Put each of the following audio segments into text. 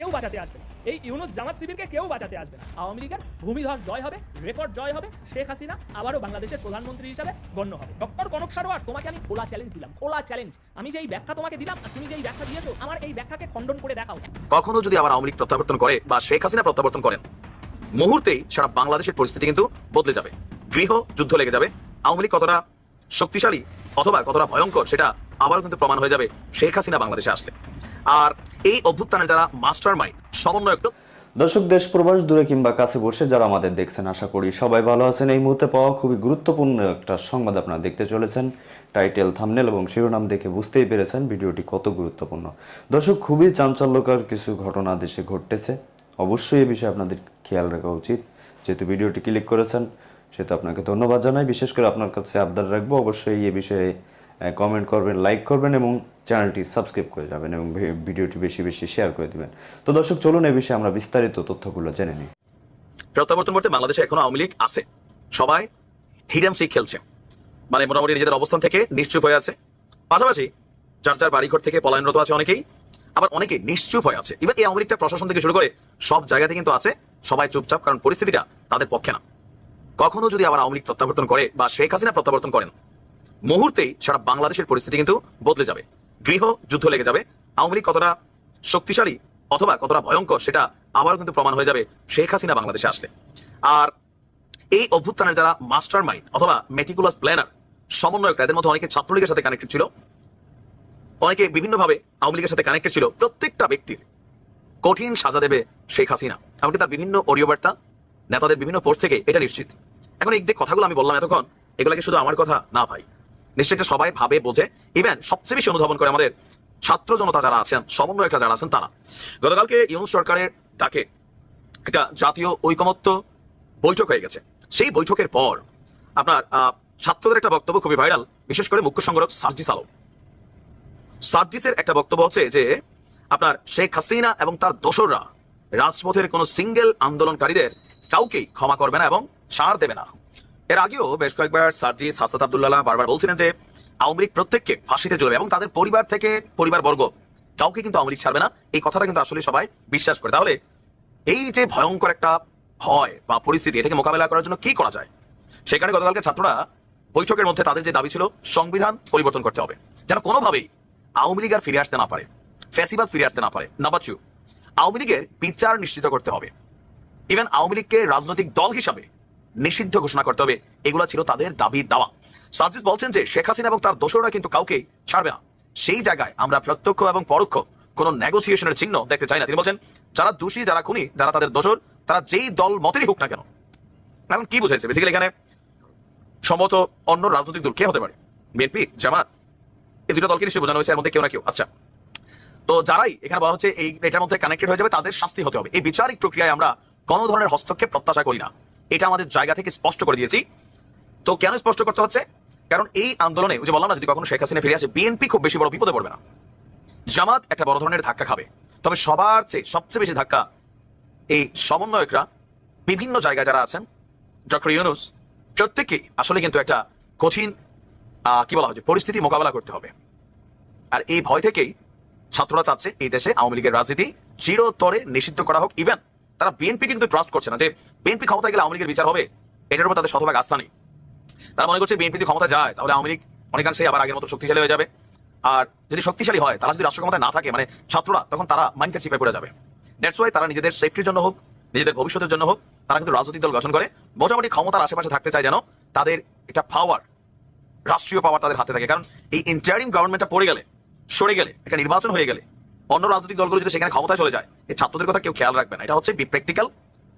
কেউ বাঁচাতে আসবে না। এই ইউনুস জামাত শিবিরকে কেউ বাঁচাতে আসবে না। আওয়ামী লীগের ভূমিধস জয় হবে, রেকর্ড জয় হবে, শেখ হাসিনা আবারও বাংলাদেশের প্রধানমন্ত্রী হিসাবে গণ্য হবে। ডক্টর কনক সারোয়ার, তোমাকে আমি খোলা চ্যালেঞ্জ দিলাম, খোলা চ্যালেঞ্জ আমি যেই ব্যাখ্যা তোমাকে দিলাম আর তুমি যেই ব্যাখ্যা দিয়েছ, আমার এই ব্যাখ্যাকে খণ্ডন করে দেখাও। কখনো যদি আবার আওয়ামী লীগ প্রত্যাবর্তন করে বা শেখ হাসিনা প্রত্যাবর্তন করেন, মুহূর্তেই সারা বাংলাদেশের পরিস্থিতি কিন্তু বদলে যাবে। গৃহ যুদ্ধ লেগে যাবে। আওয়ামী লীগ কতটা শক্তিশালী অথবা কতটা ভয়ঙ্কর, সেটা আবারও কিন্তু প্রমাণ হয়ে যাবে শেখ হাসিনা বাংলাদেশে আসলে। আর এই অভ্যুত্থানের যারা মাস্টার মাইন্ড সমন্বয়ক দর্শক, দেশ, প্রবাস, দূরে কিংবা কাছে বসে যারা আমাদের দেখছেন, আশা করি সবাই ভালো আছেন। এই মুহূর্তে পাওয়া খুবই গুরুত্বপূর্ণ একটা সংবাদ আপনারা দেখতে চলেছেন। টাইটেল থামনেল এবং শিরোনাম দেখে বুঝতেই পেরেছেন ভিডিওটি কত গুরুত্বপূর্ণ। দর্শক, খুবই চাঞ্চল্যকর কিছু ঘটনা দেশে ঘটতেছে। অবশ্যই এই বিষয়ে আপনাদের খেয়াল রাখা উচিত। যেহেতু ভিডিওটি ক্লিক করেছেন, সেহেতু আপনাকে ধন্যবাদ জানাই। বিশেষ করে আপনার কাছে আবদার রাখব, অবশ্যই এই বিষয়ে কমেন্ট করবেন লাইক করবেন এবং চ্যানেলটি সাবস্ক্রাইব করে যাবেন এবং ভিডিওটি বেশি বেশি শেয়ার করে দিবেন। তো দর্শক, চলুন এই বিষয়ে আমরা বিস্তারিত তথ্যগুলো জেনে নিই। প্রত্যাবর্তন করতে বাংলাদেশে এখনও আওয়ামী লীগ আছে। সবাই হিডেন সিক খেলছে। মানে মোটামুটি নিজেদের অবস্থান থেকে নিশ্চুপ হয়ে আছে। পাশাপাশি যার যার বাড়িঘর থেকে পলায়নরত আছে অনেকেই, আবার অনেকেই নিশ্চুপ হয়ে আছে। ইভেন এই আওয়ামী লীগটা প্রশাসন থেকে শুরু করে সব জায়গাতে কিন্তু আছে। সবাই চুপচাপ, কারণ পরিস্থিতিটা তাদের পক্ষে না। কখনো যদি আবার আওয়ামী লীগ প্রত্যাবর্তন করে বা শেখ হাসিনা প্রত্যাবর্তন করেন মুহূর্তেই সারা বাংলাদেশের পরিস্থিতি কিন্তু বদলে যাবে। গৃহ, যুদ্ধ লেগে যাবে। আওয়ামী লীগ কতটা শক্তিশালী অথবা কতটা ভয়ঙ্কর সেটা আবারও কিন্তু প্রমাণ হয়ে যাবে শেখ হাসিনা বাংলাদেশে আসলে। আর এই অভ্যুত্থানের যারা মাস্টার মাইন্ড অথবা মেটিকুলাস প্ল্যানার সমন্বয়ক এদের মধ্যে অনেকে ছাত্রলীগের সাথে কানেক্টেড ছিল। অনেকে বিভিন্নভাবে আওয়ামী লীগের সাথে কানেক্টেড ছিল। প্রত্যেকটা ব্যক্তির কঠিন সাজা দেবে শেখ হাসিনা। এমনকি তার বিভিন্ন অডিও বার্তা নেতাদের বিভিন্ন পোস্ট থেকে এটা নিশ্চিত। এখন এই যে কথাগুলো আমি বললাম এতক্ষণ এগুলোকে শুধু আমার কথা? না ভাই। নিশ্চয়ই এটা সবাই ভাবে, বোঝে। ইভেন সবচেয়ে বেশি অনুধাবন করে আমাদের ছাত্র জনতা যারা আছেন, সমন্বয়করা যারা আছেন, তারা। গতকালকে ইউনুস সরকারের ডাকে একটা জাতীয় ঐকমত্য বৈঠক হয়ে গেছে। সেই বৈঠকের পর আপনার ছাত্রদের একটা বক্তব্য খুবই ভাইরাল, বিশেষ করে মুখ্য সংগঠক সার্জিস আলম। সার্জিসের একটা বক্তব্য হচ্ছে যে, আপনার শেখ হাসিনা এবং তার দোসররা রাজপথের কোন সিঙ্গেল আন্দোলনকারীদের কাউকেই ক্ষমা করবে না এবং ছাড় দেবে না। এর আগেও বেশ কয়েকবার সার্জিস হাসাত আবদুল্লাহ বারবার বলছিলেন যে, আওয়ামী লীগ প্রত্যেককে ফাঁসিতে চলবে এবং তাদের পরিবার থেকে পরিবার বর্গ কাউকে কিন্তু আওয়ামী লীগ ছাড়বে না। এই কথাটা কিন্তু আসলে সবাই বিশ্বাস করে। তাহলে এই যে ভয়ঙ্কর একটা ভয় বা পরিস্থিতি, এটাকে মোকাবেলা করার জন্য কি করা যায়? সেখানে গতকালকে ছাত্ররা বৈঠকের মধ্যে তাদের যে দাবি ছিল, সংবিধান পরিবর্তন করতে হবে। যেন কোনোভাবেই আওয়ামী লীগ আর ফিরে আসতে না পারে, ফ্যাসিবাদ ফিরে আসতে না পারে। নাম্বার টু আওয়ামী লীগের বিচার নিশ্চিত করতে হবে। ইভেন আওয়ামী লীগকে রাজনৈতিক দল হিসাবে নিষিদ্ধ ঘোষণা করতে হবে। এগুলো ছিল তাদের দাবি দাওয়া। সার্জিস বলছেন যে শেখ হাসিনা এবং তার দোসররা কিন্তু কাউকে ছাড়বে না। সেই জায়গায় আমরা প্রত্যক্ষ এবং পরোক্ষ কোন নেগোসিয়েশনের চিহ্ন দেখতে চাই না। তিনি বলছেন, যারা দোষী, যারা খুনি, যারা তাদের দোসর, তারা যেই দল মতেরই হোক না কেন। এখন কি বুঝাইছে? বেসিক্যালি এখানে সম্ভবত অন্য রাজনৈতিক দল কে হতে পারে? বিএনপি জামাত, এই দুটো দলকে নিশ্চয়ই বোঝানো হয়েছে, এর মধ্যে কেউ না কেউ। আচ্ছা তো যারাই এখানে বলা হচ্ছে এই এটার মধ্যে কানেক্টেড হয়ে যাবে, তাদের শাস্তি হতে হবে। এই বিচারিক প্রক্রিয়ায় আমরা কোনো ধরনের হস্তক্ষেপ প্রত্যাশা করি না। এটা আমাদের জায়গা থেকে স্পষ্ট করে দিয়েছি। তো কেন স্পষ্ট করতে হচ্ছে? কারণ এই আন্দোলনে যে বললাম না, যদি কখনো শেখ হাসিনা ফিরে আসে বিএনপি খুব বেশি বড় বিপদে পড়বে না। জামাত একটা বড় ধরনের ধাক্কা খাবে। তবে সবার চেয়ে সবচেয়ে বেশি ধাক্কা এই সমন্বয়করা, বিভিন্ন জায়গায় যারা আছেন, ডক্টর ইউনুস, প্রত্যেকেই আসলে কিন্তু একটা কঠিন কি বলা যে পরিস্থিতি মোকাবেলা করতে হবে। আর এই ভয় থেকেই ছাত্ররা চাচ্ছে এই দেশে আওয়ামী লীগের রাজনীতি চিরতরে নিষিদ্ধ করা হোক ইভেন তারা বিএনপি কিন্তু ট্রাস্ট করছে না যে বিএনপি ক্ষমতায় গেলে আওয়ামী লীগের বিচার হবে। এটার উপর তাদের শতভাগ আস্থা নেই। তারা মনে করছে বিএনপি যদি ক্ষমতা যায়, তাহলে আওয়ামী লীগ অনেকাংশে আবার আগের মতো শক্তিশালী হয়ে যাবে। আর যদি শক্তিশালী হয়, তারা যদি রাষ্ট্র ক্ষমতায় না থাকে মানে ছাত্ররা, তখন তারা মাইন্ডকে চিপে পড়ে যাবে। দ্যাটস ওয়াই তারা নিজেদের সেফটির জন্য হোক, নিজেদের ভবিষ্যতের জন্য হোক, তারা কিন্তু রাজনৈতিক দল গঠন করে। মোটামুটি ক্ষমতার আশেপাশে থাকতে চায় যেন তাদের একটা পাওয়ার রাষ্ট্রীয় পাওয়ার তাদের হাতে থাকে। কারণ এই ইন্টারিম গভর্নমেন্টটা পড়ে গেলে, সরে গেলে, একটা নির্বাচন হয়ে গেলে অন্য রাজনৈতিক দলগুলো যদি সেখানে ক্ষমতায় চলে যায় এই ছাত্রদের কথা কেউ খেয়াল রাখবে না। এটা হচ্ছে প্র্যাকটিক্যাল।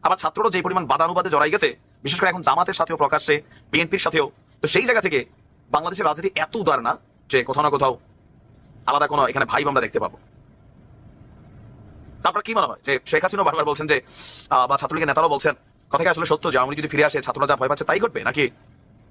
আবার ছাত্ররা যে পরিমাণ বাদানুবাদে জড়াই গেছে, বিশেষ করে এখন জামাতের সাথেও প্রকাশ্যে, বিএনপির সাথেও, তো সেই জায়গা থেকে বাংলাদেশের রাজনীতি এত উদার না যে কোথাও না কোথাও আলাদা কোনো এখানে ভাইব আমরা দেখতে পাবো। আপনার কি মনে হয়? যে শেখ হাসিনা বারবার বলছেন যে বা ছাত্রলীগের নেতারাও বলছেন কথা আসলে সত্য যে আওয়ামী যদি ফিরে আসে, ছাত্ররা যা ভয় পাচ্ছে তাই ঘটবে? নাকি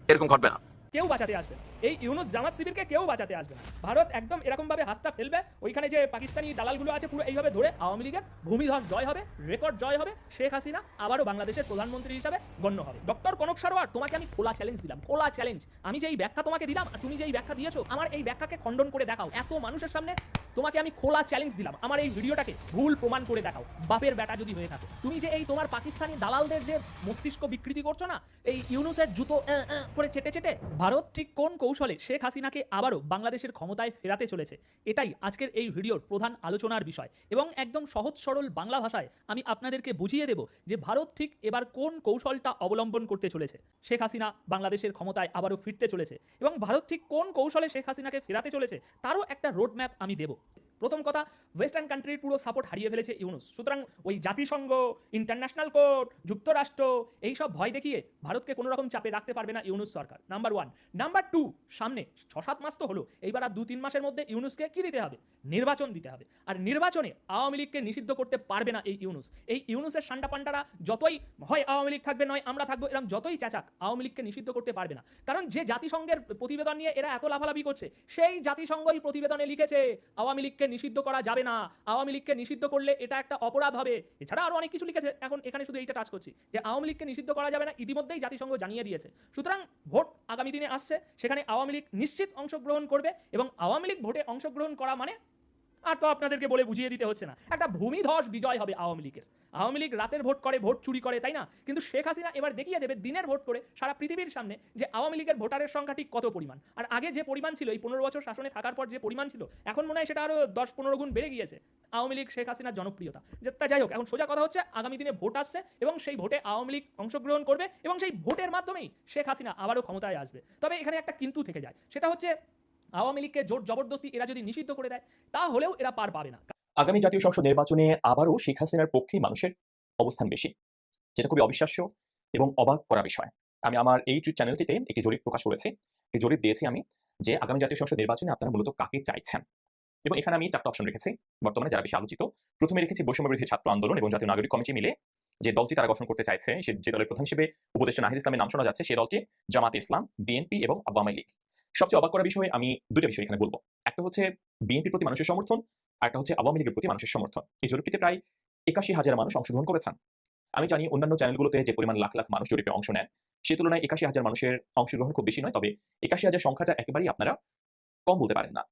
এরকম ঘটবে না? কেউ বাঁচাতে আসবে। এই ইউনুস জামাত শিবিরকে কেউ বাঁচাতে আসবে না। ভারত একদম এরকম ভাবে হাতটা ফেলবে, ওইখানে যে পাকিস্তানি দালালগুলো আছে পুরো এইভাবে ধরে আওয়ামী লীগের ভূমিধস জয় হবে, রেকর্ড জয় হবে, শেখ হাসিনা আবারও বাংলাদেশের প্রধানমন্ত্রী হিসাবে গণ্য হবে। ডক্টর কনক সারোয়ার, তোমাকে আমি খোলা চ্যালেঞ্জ দিলাম, খোলা চ্যালেঞ্জ আমি যে এই ব্যাখ্যা তোমাকে দিলাম তুমি যে এই ব্যাখ্যা দিয়েছ, আমার এই ব্যাখ্যাকে খণ্ডন করে দেখাও। এত মানুষের সামনে তোমাকে আমি খোলা চ্যালেঞ্জ দিলাম, আমার এই ভিডিওটাকে ভুল প্রমাণ করে দেখাও, বাপের ব্যাটা যদি হয়ে থাকে। তুমি যে এই তোমার পাকিস্তানি দালালদের যে মস্তিষ্ক বিকৃতি করছ না, এই ইউনুসের জুতো করে চেটে চেটে, ভারত ঠিক কোন কৌশলে শেখ হাসিনাকে আবারও বাংলাদেশের ক্ষমতায় ফেরাতে চলেছে। এটাই আজকের এই ভিডিওর প্রধান আলোচনার বিষয়। এবং একদম সহজ সরল বাংলা ভাষায় আমি আপনাদেরকে বুঝিয়ে দেব যে ভারত ঠিক এবার কোন কৌশলটা অবলম্বন করতে চলেছে। শেখ হাসিনা বাংলাদেশের ক্ষমতায় আবারও ফিরতে চলেছে এবং ভারত ঠিক কোন কৌশলে শেখ হাসিনাকে ফেরাতে চলেছে, তারও একটা রোডম্যাপ আমি দেব। প্রথম কথা ওয়েস্টার্ন কান্ট্রির পুরো সাপোর্ট হারিয়ে ফেলেছে ইউনুস। সুতরাং ওই জাতিসংঘ ইন্টারন্যাশনাল কোর্ট যুক্তরাষ্ট্র, এইসব ভয় দেখিয়ে ভারতকে কোনো রকম চাপে রাখতে পারবে না ইউনুস সরকার। নাম্বার ওয়ান নাম্বার টু সামনে ছ সাত মাস তো হলো, এইবার আর দু তিন মাসের মধ্যে ইউনুসকে কি দিতে হবে? নির্বাচন দিতে হবে। আর নির্বাচনে আওয়ামী লীগকে নিষিদ্ধ করতে পারবে না এই ইউনুস। এই ইউনুসের সান্ডা পান্ডারা যতই, হয় আওয়ামী লীগ থাকবে, নয় আমরা থাকব এরকম যতই চাচাক আওয়ামী লীগকে নিষিদ্ধ করতে পারবে না। কারণ যে জাতিসংঘের প্রতিবেদন নিয়ে এরা এত লাফালাফি করছে, সেই জাতিসংঘই প্রতিবেদনে লিখেছে, আওয়ামী লীগকে নিষিদ্ধ করা যাবে না। আওয়ামী লীগকে নিষিদ্ধ করলে এটা একটা অপরাধ হবে। এছাড়া আরও অনেক কিছু লিখেছে। এখন এখানে শুধু এইটা টাচ করছি যে আওয়ামী লীগকে নিষিদ্ধ করা যাবে না, ইতিমধ্যেই জাতিসংঘ জানিয়ে দিয়েছে। সুতরাং ভোট আগামী দিনে আসছে, সেখানে আওয়ামী লীগ নিশ্চিত অংশগ্রহণ করবে এবং আওয়ামী লীগ ভোটে অংশগ্রহণ করা মানে আর তো আপনাদেরকে বলে বুঝিয়ে দিতে হচ্ছে না। একটা ভূমিধস বিজয় হবে আওয়ামী লীগের। আওয়ামী লীগ রাতের ভোট করে, ভোট চুরি করে, তাই না? কিন্তু শেখ হাসিনা এবার দেখিয়ে দেবে দিনের ভোট করে সারা পৃথিবীর সামনে যে আওয়ামী লীগের ভোটারের সংখ্যা ঠিক কত পরিমাণ। আর আগে যে পরিমাণ ছিল, এই পনেরো বছর শাসনে থাকার পর যে পরিমাণ ছিল, এখন মনে হয় সেটা আরও দশ পনেরো গুণ বেড়ে গিয়েছে। আওয়ামী লীগ, শেখ হাসিনার জনপ্রিয়তা। যে তা যাই হোক, এখন সোজা কথা হচ্ছে, আগামী দিনে ভোট আসছে এবং সেই ভোটে আওয়ামী লীগ অংশগ্রহণ করবে এবং সেই ভোটের মাধ্যমেই শেখ হাসিনা আবারও ক্ষমতায় আসবে। তবে এখানে একটা কিন্তু থেকে যায়। সেটা হচ্ছে আওয়ামী লীগকে জোর জবরদস্তি এরা যদি নিষিদ্ধ করে দেয়, তাহলেও এরা পার পাবে না। আগামী জাতীয় সংসদ নির্বাচনে আবারও শেখ হাসিনার পক্ষেই মানুষের অবস্থান বেশি, যেটা খুবই অবিশ্বাস্য এবং অবাক করা বিষয়। আমি আমার এই ইউটিউব চ্যানেলটিতে একটি জরিপ প্রকাশ করেছি। একটি জরিপ দিয়েছি আমি যে আগামী জাতীয় সংসদ নির্বাচনে আপনারা মূলত কাকে চাইছেন? এবং এখানে আমি চারটা অপশন রেখেছি। বর্তমানে যারা বেশি আলোচিত, প্রথমে রেখেছি বৈষম্যবিরোধী ছাত্র আন্দোলন এবং জাতীয় নাগরিক কমিটি মিলে যে দলটি তারা গঠন করতে চাইছে, সে যে দলের প্রধান হিসেবে উপদেষ্টা নাহিদ ইসলামের নাম শোনা যাচ্ছে সেই দলটি জামাত ইসলাম, বিএনপি এবং আওয়ামী লীগ। সবচেয়ে অবাক করা বিষয় আমি দুটো বিষয় এখানে বলব। একটা হচ্ছে বিএনপির প্রতি মানুষের সমর্থন, আর একটা হচ্ছে আওয়ামী লীগের প্রতি মানুষের সমর্থন। এই জরিপটিতে প্রায় একাশি হাজার মানুষ অংশগ্রহণ করেছেন। আমি জানি অন্যান্য চ্যানেলগুলোতে যে পরিমাণ লাখ লাখ মানুষ জরিপে অংশ নেন, সে তুলনায় একাশি হাজার মানুষের অংশগ্রহণ খুব বেশি নয়, তবে একাশি হাজার সংখ্যাটা একেবারেই আপনারা কম বলতে পারেন না।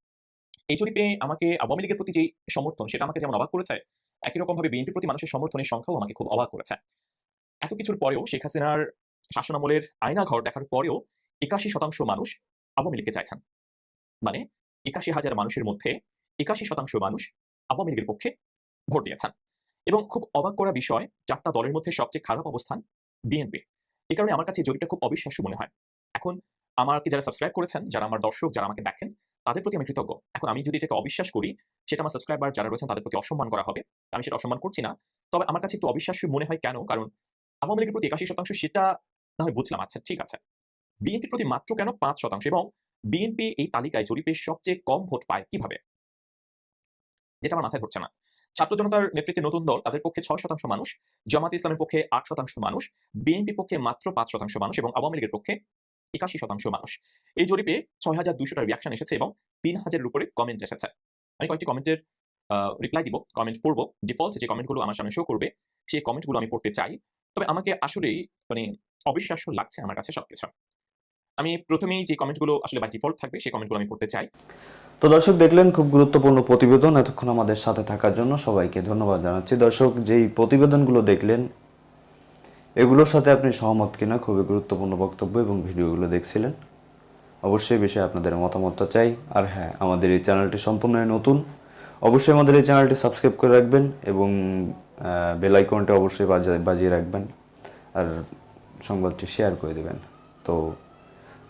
এই জরিপে আমাকে আওয়ামী লীগের প্রতি যে সমর্থন, সেটা আমাকে যেমন অবাক করেছে, একই রকম ভাবে বিএনপির প্রতি মানুষের সমর্থনের সংখ্যাও আমাকে খুব অবাক করেছে। এত কিছুর পরেও শেখ হাসিনার শাসনামলের আয়না ঘর দেখার পরেও একাশি শতাংশ মানুষ আওয়ামী লীগকে চাইছেন। মানে একাশি হাজার মানুষের মধ্যে একাশি শতাংশ মানুষ আওয়ামী লীগের পক্ষে ভোট দিয়েছেন। এবং খুব অবাক করা বিষয়, চারটা দলের মধ্যে সবচেয়ে খারাপ অবস্থান বিএনপি এই কারণে আমার কাছে জরিপটা খুব অবিশ্বাস্য মনে হয়। এখন আমাকে যারা সাবস্ক্রাইব করেছেন, যারা আমার দর্শক, যারা আমাকে দেখেন, তাদের প্রতি আমি কৃতজ্ঞ। এখন আমি যদি এটাকে অবিশ্বাস করি, সেটা আমার সাবস্ক্রাইবার যারা রয়েছেন, তাদের প্রতি অসম্মান করা হবে। আমি সেটা অসম্মান করছি না। তবে আমার কাছে একটু অবিশ্বাস্য মনে হয় কেন? কারণ আওয়ামী লীগের প্রতি একাশি শতাংশ সেটা না হয় বুঝলাম। আচ্ছা ঠিক আছে। বিএনপির প্রতি মাত্র কেন পাঁচ শতাংশ এবং বিএনপি এই তালিকায় জরিপে সবচেয়ে কম ভোট পায় কীভাবে? যেটা আমার মাথায় ধরছে না। ছাত্র জনতার নেতৃত্বে নতুন দল, তাদের পক্ষে ছয় শতাংশ মানুষ, জামাত ইসলামের পক্ষে আট শতাংশ মানুষ বিএনপির পক্ষে মাত্র পাঁচ শতাংশ মানুষ এবং আওয়ামী লীগের পক্ষে একাশি শতাংশ মানুষ। এই জরিপে ছয় হাজার দুশোটা রিয়াকশন এসেছে এবং তিন হাজারের উপরে কমেন্ট এসেছে। আমি কয়েকটি কমেন্টের রিপ্লাই দিব কমেন্ট পড়ব। ডিফল্ট যে কমেন্টগুলো আমার সামনে শো করবে, সেই কমেন্টগুলো আমি পড়তে চাই। তবে আমাকে আসলেই মানে অবিশ্বাস্য লাগছে আমার কাছে সবকিছু। আমি প্রথমেই যে কমেন্টগুলো আসলে বা ডিফল্ট থাকবে, সেই কমেন্টগুলো আমি পড়তে চাই। তো দর্শক, দেখলেন খুব গুরুত্বপূর্ণ প্রতিবেদন এতক্ষণ আমাদের সাথে থাকার জন্য সবাইকে ধন্যবাদ জানাচ্ছি। দর্শক, যেই প্রতিবেদনগুলো দেখলেন, এগুলোর সাথে আপনি সহমত কিনা খুবই গুরুত্বপূর্ণ বক্তব্য এবং ভিডিওগুলো দেখছিলেন। অবশ্যই বিষয়ে আপনাদের মতামতটা চাই। আর হ্যাঁ আমাদের এই চ্যানেলটি সম্পূর্ণই নতুন, অবশ্যই আমাদের এই চ্যানেলটি সাবস্ক্রাইব করে রাখবেন এবং বেল আইকনটা অবশ্যই বাজিয়ে রাখবেন। আর সংবাদটি শেয়ার করে দেবেন। তো